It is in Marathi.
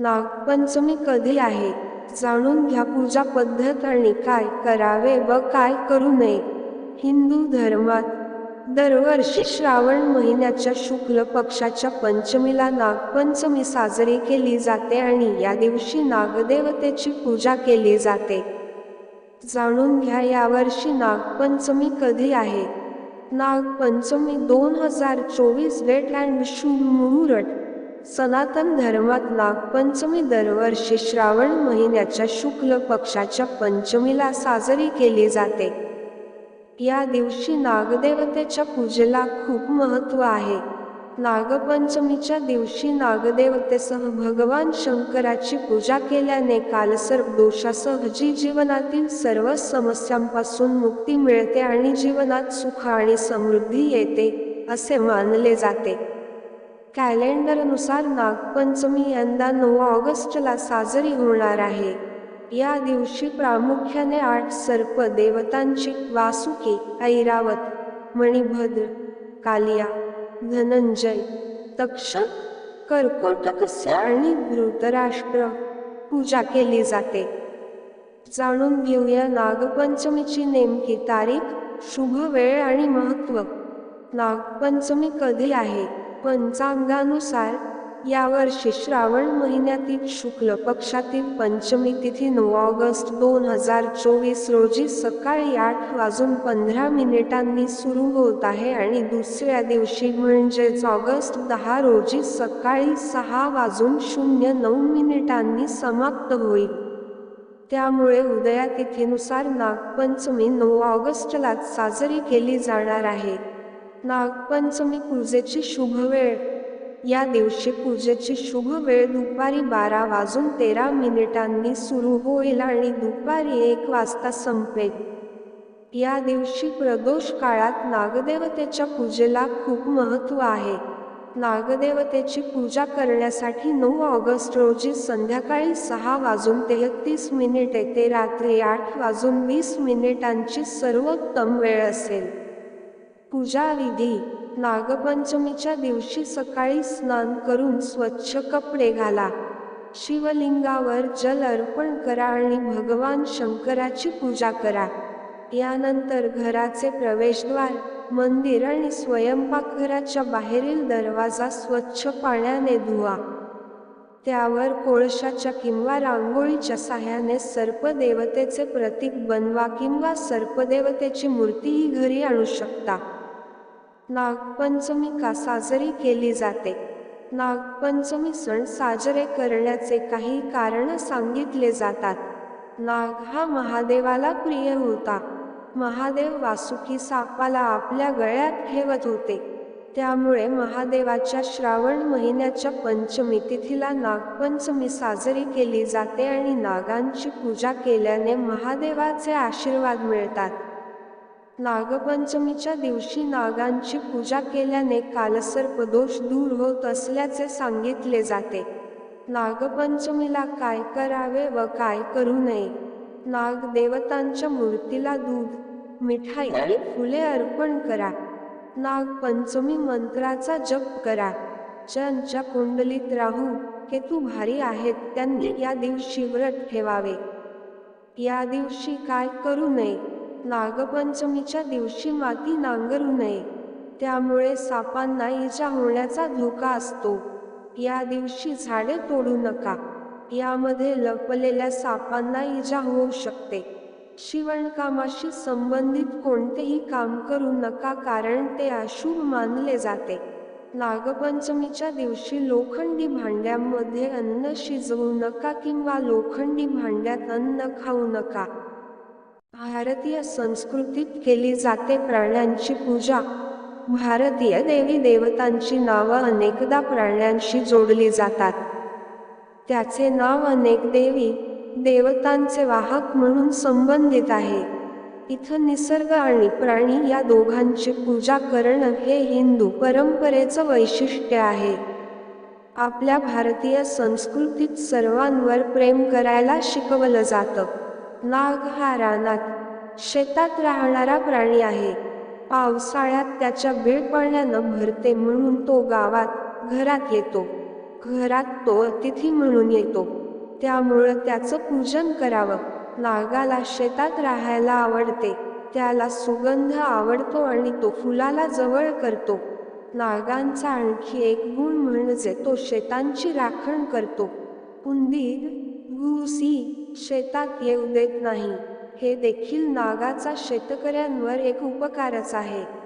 नागपंचमी कधी आहे? जाणून घ्या पूजा पद्धत आणि काय करावे व काय करू नये. हिंदू धर्मात दरवर्षी श्रावण महिन्याच्या शुक्ल पक्षाच्या पंचमीला नागपंचमी साजरी केली जाते आणि या दिवशी नागदेवतेची पूजा केली जाते. जाणून घ्या यावर्षी नागपंचमी कधी आहे? नागपंचमी दोन हजार चोवीस वेट अँड शुभ मुहूर्त सनातन धर्मात नागपंचमी दरवर्षी श्रावण महिन्याच्या शुक्ल पक्षाच्या पंचमीला साजरी केली जाते. या दिवशी नागदेवतेच्या पूजेला खूप महत्त्व आहे. नागपंचमीच्या दिवशी नागदेवतेसह भगवान शंकराची पूजा केल्याने कालसर्प दोषासह जी जीवनातील सर्व समस्यांपासून मुक्ती मिळते आणि जीवनात सुख आणि समृद्धी येते असे मानले जाते. कॅलेंडरनुसार नागपंचमी यंदा नऊ ऑगस्टला साजरी होणार आहे. या दिवशी प्रामुख्याने आठ सर्प देवतांची वासुकी ऐरावत मणिभद्र कालिया धनंजय तक्ष कर्कोटकस्य आणि धृतराष्ट्र पूजा केली जाते. जाणून घेऊया नागपंचमीची नेमकी तारीख शुभ वेळ आणि महत्त्व. नागपंचमी कधी आहे? पंचांगानुसार यावर्षी श्रावण महिन्यातील शुक्ल पक्षातील पंचमी तिथी नऊ ऑगस्ट दोन हजार चोवीस रोजी सकाळी आठ वाजून पंधरा मिनिटांनी सुरू होत आहे आणि दुसऱ्या दिवशी म्हणजेच ऑगस्ट दहा रोजी सकाळी सहा वाजून शून्य नऊ मिनिटांनी समाप्त होईल. त्यामुळे उदया तिथीनुसार नागपंचमी नऊ ऑगस्टलाच साजरी केली जाणार आहे. नागपंचमी पूजेची शुभ वेळ. या दिवशी पूजेची शुभ वेळ दुपारी बारा वाजून तेरा मिनिटांनी सुरू होईल आणि दुपारी एक वाजता संपेल. या दिवशी प्रदोष काळात नागदेवतेच्या पूजेला खूप महत्त्व आहे. नागदेवतेची पूजा करण्यासाठी नऊ ऑगस्ट रोजी संध्याकाळी सहा वाजून तेहतीस मिनिटे ते रात्री आठ वाजून वीस मिनिटांची सर्वोत्तम वेळ असेल. पूजा विधी नागपंचमीच्या दिवशी सकाळी स्नान करून स्वच्छ कपडे घाला. शिवलिंगावर जल अर्पण करा आणि भगवान शंकराची पूजा करा. यानंतर घराचे प्रवेशद्वार मंदिर आणि स्वयंपाकघराच्या बाहेरील दरवाजा स्वच्छ पाण्याने धुवा. त्यावर कोळशाच्या किंवा रांगोळीच्या साह्याने सर्पदेवतेचे प्रतीक बनवा किंवा सर्पदेवतेची मूर्तीही घरी आणू शकता. नागपंचमी का साजरी केली जाते? नागपंचमी सण साजरे करण्याचे काही कारण सांगितले जातात. नाग हा महादेवाला प्रिय होता. महादेव वासुकी सापाला आपल्या गळ्यात ठेवत होते. त्यामुळे महादेवाच्या श्रावण महिन्याच्या पंचमी तिथीला नागपंचमी साजरी केली जाते आणि नागांची पूजा केल्याने महादेवाचे आशीर्वाद मिळतात. नागपंचमीच्या दिवशी नागांची पूजा केल्याने कालसर्पदोष दूर होत असल्याचे सांगितले जाते. नागपंचमीला काय करावे व काय करू नये? नाग देवतांच्या मूर्तीला दूध मिठाई आणि फुले अर्पण करा. नागपंचमी मंत्राचा जप करा. ज्यांच्या कुंडलीत राहू केतू भारी आहेत त्यांनी या दिवशी व्रत ठेवावे. या दिवशी काय करू नये? नागपंचमीच्या दिवशी माती नांगरू नये. त्यामुळे सापांना इजा होण्याचा धोका असतो. या दिवशी झाडे तोडू नका. यामध्ये लपलेल्या सापांना इजा होऊ शकते. शिवणकामाशी संबंधित कोणतेही काम करू नका कारण ते अशुभ मानले जाते. नागपंचमीच्या दिवशी लोखंडी भांड्यांमध्ये अन्न शिजवू नका किंवा लोखंडी भांड्यात अन्न खाऊ नका. भारतीय संस्कृतीत केली जाते प्राण्यांची पूजा. भारतीय देवी देवतांची नावं अनेकदा प्राण्यांशी जोडली जातात. त्याचे नाव अनेक देवी देवतांचे वाहक म्हणून संबंधित आहे. इथं निसर्ग आणि प्राणी या दोघांची पूजा करणं हे हिंदू परंपरेचं वैशिष्ट्य आहे. आपल्या भारतीय संस्कृतीत सर्वांवर प्रेम करायला शिकवलं जातं. नाग हा रानात. शेतात राहणारा प्राणी आहे. पावसाळ्यात त्याच्या बीळ पाण्यानं भरते म्हणून तो गावात घरात येतो. घरात तो अतिथी म्हणून येतो. त्यामुळं त्याचं पूजन करावं. नागाला शेतात राहायला आवडते. त्याला सुगंध आवडतो आणि तो फुलाला जवळ करतो. नागांचा आणखी एक गुण म्हणजे तो शेतांची राखण करतो. उंदीर घुसी शेतात येऊ देत नाही. हे देखील नागाचा शेतकऱ्यांवर एक उपकारच आहे.